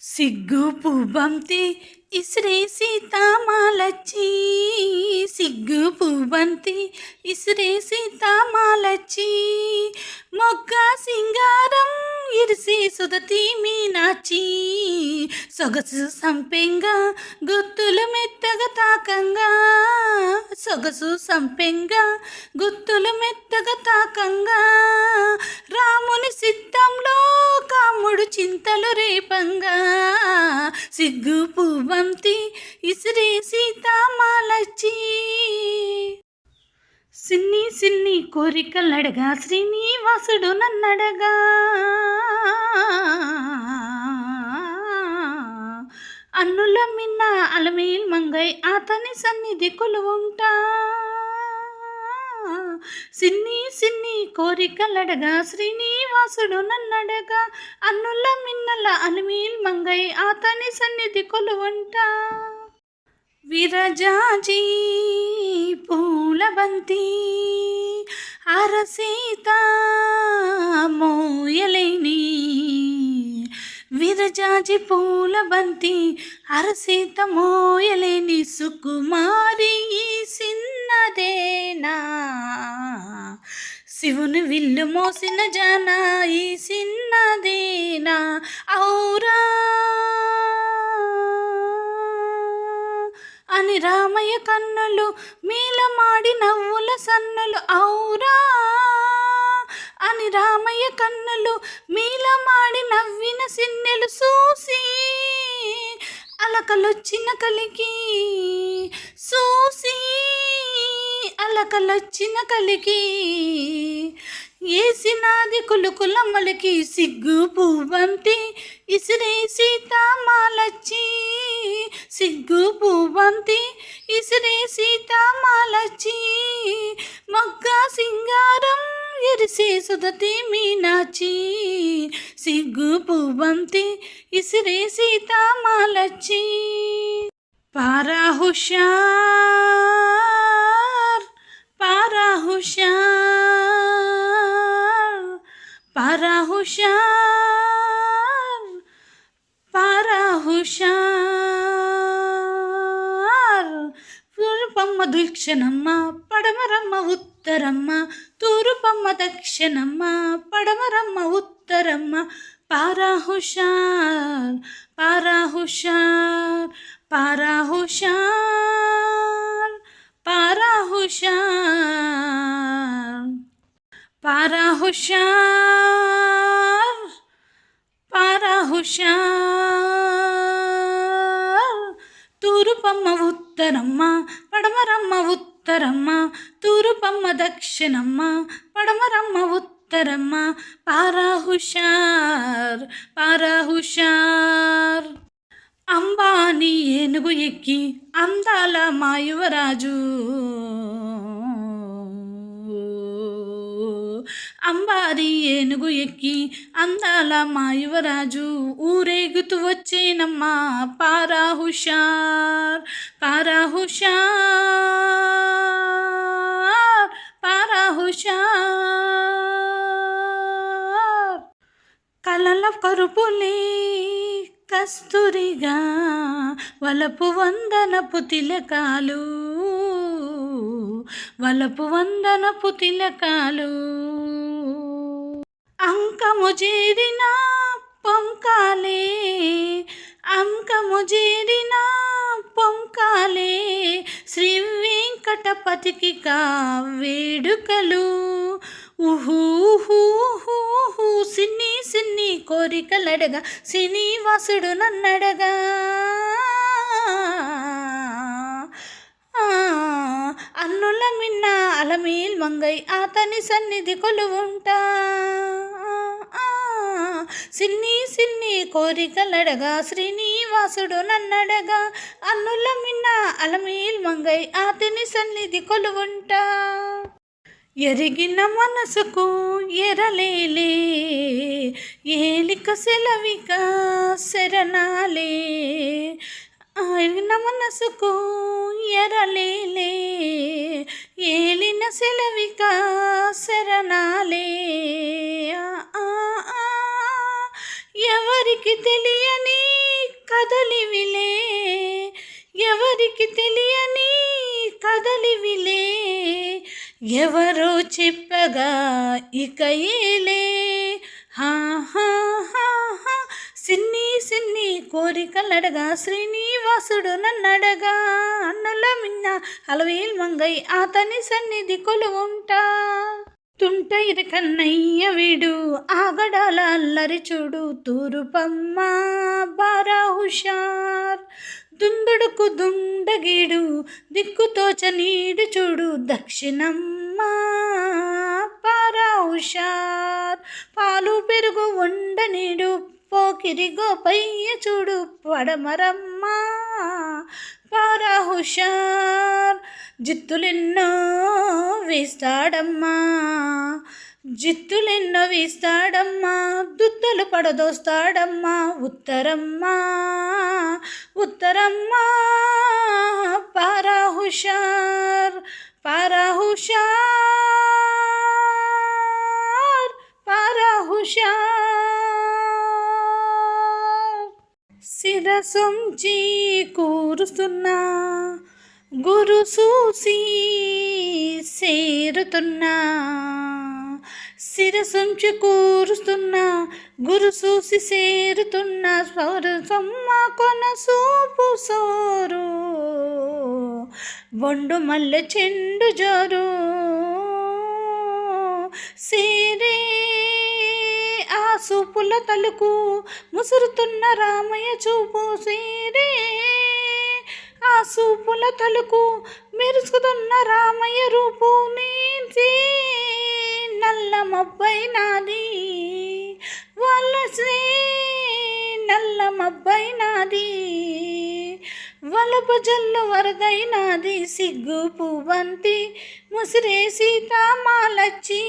సిగ్గు పువ్వంతి ఇస్రే సీతామాలచ్చి సిగ్గు పువ్వంతి ఇస్రే సీతామాలచ్చి మొగ్గ సింగారం ఇరిసి సుదతి మీనాచి సొగసు సంపెంగా గుత్తులు మెత్తగా తాకంగా. సొగసు సంపెంగా గుత్తులు మెత్తగా తాకంగా. రా చింతలు రేపంగా సిగ్గు పువ్వంతి ఇసిరే సీతామాలచ్చి సిన్ని సిన్ని కోరికలడగా శ్రీనివాసుడు నన్నడగా. అన్నుల మిన్న అలమేల్ మంగై అతని సన్నిధి కొలువుంటా. సిన్ని సిన్ని కోరికలడగా శ్రీనివాసుడు నన్నడగా అన్నుల మిన్నల అలమేల్ మంగై అతని సన్నిధి కొలువంట. విరజాజీ పూలబంతి అరసీత మోయలేని. విరజాజి పూలబంతి అరసీత మోయలేని సుకుమారి శివుని విల్లు మోసిన జన ఈ సిన్నదేనా? ఔరా అని రామయ్య కన్నులు మీలమాడి నవ్వుల సన్నులు ఔరా అని రామయ్య కన్నులు మీలమాడి నవ్విన సిన్నెలు చూసి అలకలొచ్చిన కలికి చూసి అలకలొచ్చిన కలికి ఏసినాది కులుకులమ్మలకి సిగ్గు పువ్వంతి. ఇసిరే సీతామాలచ్చి సిగ్గు పువ్వంతి. ఇసిరే సీతామాలచ్చి మొగ్గ సింగారం ఎరిసే సుదతి మీనాచి సిగ్గు పువ్వంతి ఇసిరే సీతామాలచ్చి. పారాహుషార్ పారాహుషార్. పారా హుషార్ పారా హుషార్ తూరుపమ్మ దక్షిణమ్మ పడమరమ్మ ఉత్తరమ్మ తూరుపమ్మ దక్షిణమ్మ పడమరమ్మ ఉత్తరమ్మ పారా హుషార్ పారా హుషార్ పారా హుషార్ పారా హుషార్ పరహుషార్ పరహుషార్. తూరుపమ్మ ఉత్తరమ్మ పడమరమ్మ ఉత్తరమ్మ. తూరుపమ్మ దక్షిణమ్మ పడమరమ్మ ఉత్తరమ్మ. పారా హుషార్ పారా అంబాని ఏనుగు ఎక్కి అందాల మాయువరాజు. అంబారి ఏనుగు ఎక్కి అందాల మా యువరాజు ఊరేగుతూ వచ్చేనమ్మా. పారా హుషార్ పారా హుషార్ పారా హుషార్ కలల కరుపులే కస్తూరిగా వలపు వందనపు తిలకాలు వలపు వందనపు తిలకాలు. అంకము చేరిన పొంకాలే అంకము చేరిన పొంకాలే శ్రీ వెంకటపతికి కా వేడుకలు. ఊహూ ఊహూ సిన్ని సిన్ని కోరికలడగా శ్రీనివాసుడు నన్నడగా. ఆ, అన్నుల మిన్న అలమీల్ మంగై అతని సన్నిధి కొలువుంటా. ఆ, సిన్ని సిన్ని కోరికలడగా శ్రీనివాసుడు నన్నడగా అన్నుల మిన్న అలమేల్ మంగై అతని సన్నిధి కొలువుంటా. ఎరిగిన మనసుకు ఎరలేలే ఏలిక సెలవిక శరణాలే ఎరిగిన మనసుకు ఎరలేలే ఏలిన సెలవిక శరణాలే. ఆ, ఎవరికి తెలియని కదలివిలే ఎవరికి తెలియని కదలివిలే. ఎవరో చెప్పగా ఇక ఏలే. హా హా హా. సిన్ని సిన్ని కోరికలడగా శ్రీనివాసుడు నన్నడగా అన్నల మిన్న అలవేల్ మంగై అతని సన్నిధి కొలువుంట. తుంటైరు కన్నయ్య వీడు ఆగడాల అల్లరి చూడు తూరుపమ్మ బారా హుషార్ దుందుడుకు దుండగీడు దిక్కుతోచ నీడు చూడు దక్షిణమ్మ పారా హుషార్ పాలు పెరుగు ఉండనీడు పోకిరి గోపయ్య చూడు పడమరమ్మా. పారా హుషార్ జిత్తులెన్నో వేస్తాడమ్మా. జిత్తులెన్నో వీస్తాడమ్మా దుత్తలు పడదోస్తాడమ్మా. ఉత్తరమ్మా ఉత్తరమ్మా. పారా హుషార్ పారా శిరసొంచి కూరుస్తున్నా గురు సూసి సేరుతున్నా శిరసుంచి కూరుస్తున్నా గురు సూసి సేరుతున్నా స్వరసమ్మ కొన సూపు సోరు బొండు మల్లె చెండు జోరు సిరే ఆ సూపుల తలుకు ముసురుతున్న రామయ్య చూపు సీరే. ఆ సూపుల తలుకు మెరుసుకుతున్న రామయ్య రూపు నేసే నల్ల మబ్బై నాది వలసే. నల్ల మబ్బై నాది వలపు జల్లు వరదైనాది సిగ్గు పువ్వంతి ముసిరే సీతామాలచ్చి.